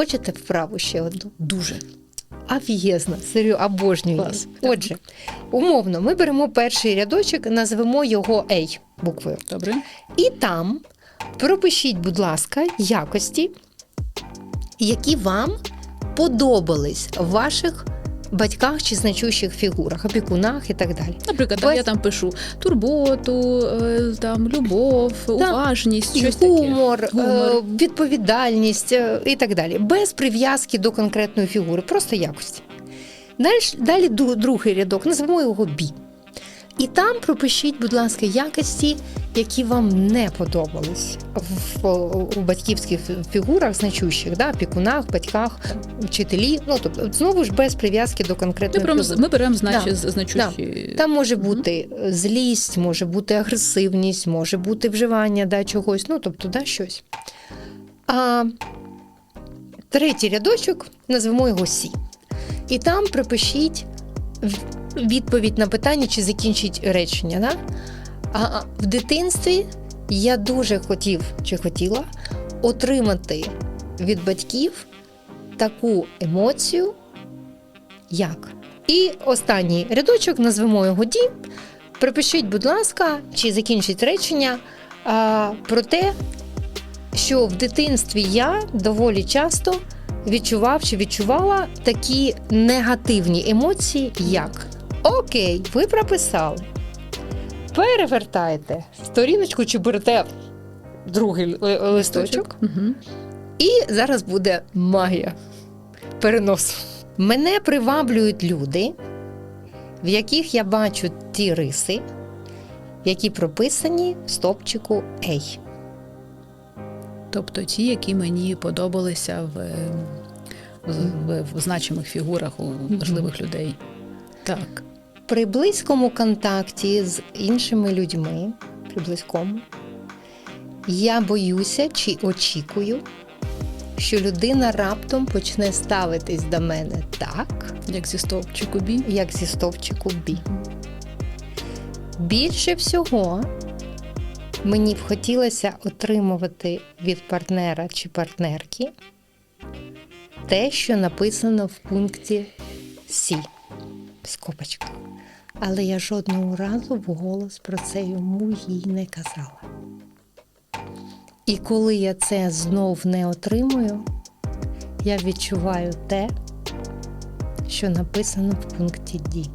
Хочете вправу ще одну? Дуже. Ав'єзна, серйозно, обожнюю. Клас. Отже, умовно, ми беремо перший рядочок, назвемо його A буквою. Добре. І там пропишіть, будь ласка, якості, які вам подобались в ваших батьках чи значущих фігурах, опікунах і так далі. Наприклад, там я там пишу турботу, е, там любов, уважність, щось таке. Гумор, Гумор. е, відповідальність е, і так далі. Без прив'язки до конкретної фігури, просто якості. Далі, далі другий рядок, назвемо його бі. І там пропишіть, будь ласка, якості, які вам не подобались в, у батьківських фігурах значущих, да, опікунах, батьках, вчителі. Ну, тобто, знову ж без прив'язки до Ми беремо, ми беремо значить, Да. значущі. Там може бути е, злість, може бути агресивність, може бути вживання да, чогось, ну тобто да, щось. А третій рядочок назвемо його Сі. І там припишіть в- відповідь на питання, чи закінчить речення. Да? А в дитинстві я дуже хотів чи хотіла отримати від батьків таку емоцію, як. І останній рядочок назвемо його дім. Припишіть, будь ласка, чи закінчить речення а, про те, що в дитинстві я доволі часто відчував чи відчувала такі негативні емоції, як Окей, ви прописали. Перевертайте сторіночку чи берете другий ли- листочок. Угу. І зараз буде магія переносу. Мене приваблюють люди, в яких я бачу ті риси, які прописані в стопчику Ей. Тобто ті, які мені подобалися в, е, в, в, в значимих фігурах у важливих людей. Так. При близькому контакті з іншими людьми, при близькому, я боюся чи очікую, що людина раптом почне ставитись до мене так, Як зі стовпчику бі. як зі стовпчику Бі. Більше всього мені б хотілося отримувати від партнера чи партнерки те, що написано в пункті Сі. Скобочка. Але я жодного разу вголос про це йому їй не казала. І коли я це знов не отримую, я відчуваю те, що написано в пункті Ді.